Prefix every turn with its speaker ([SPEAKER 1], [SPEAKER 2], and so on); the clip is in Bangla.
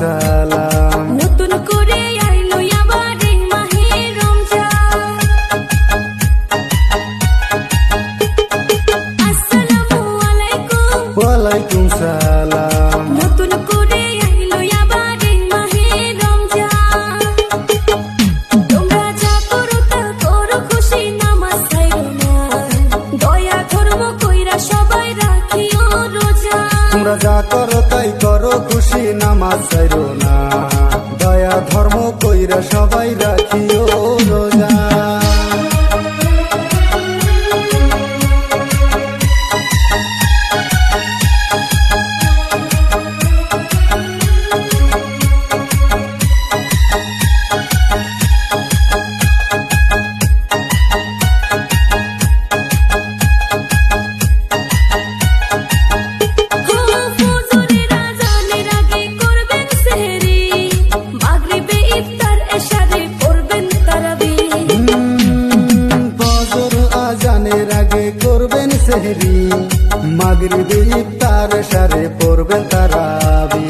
[SPEAKER 1] সালাম।
[SPEAKER 2] নতুন করে আইলো আবার এই মাহে রমজান। আসসালামু আলাইকুম।
[SPEAKER 1] ওয়ালাইকুম সালাম।
[SPEAKER 2] নতুন করে যা করো
[SPEAKER 1] তাই করো খুশি নামাজ না। করবেন সেহরি। মাগরিবে ইফতার সারে পড়বেন তারাবি।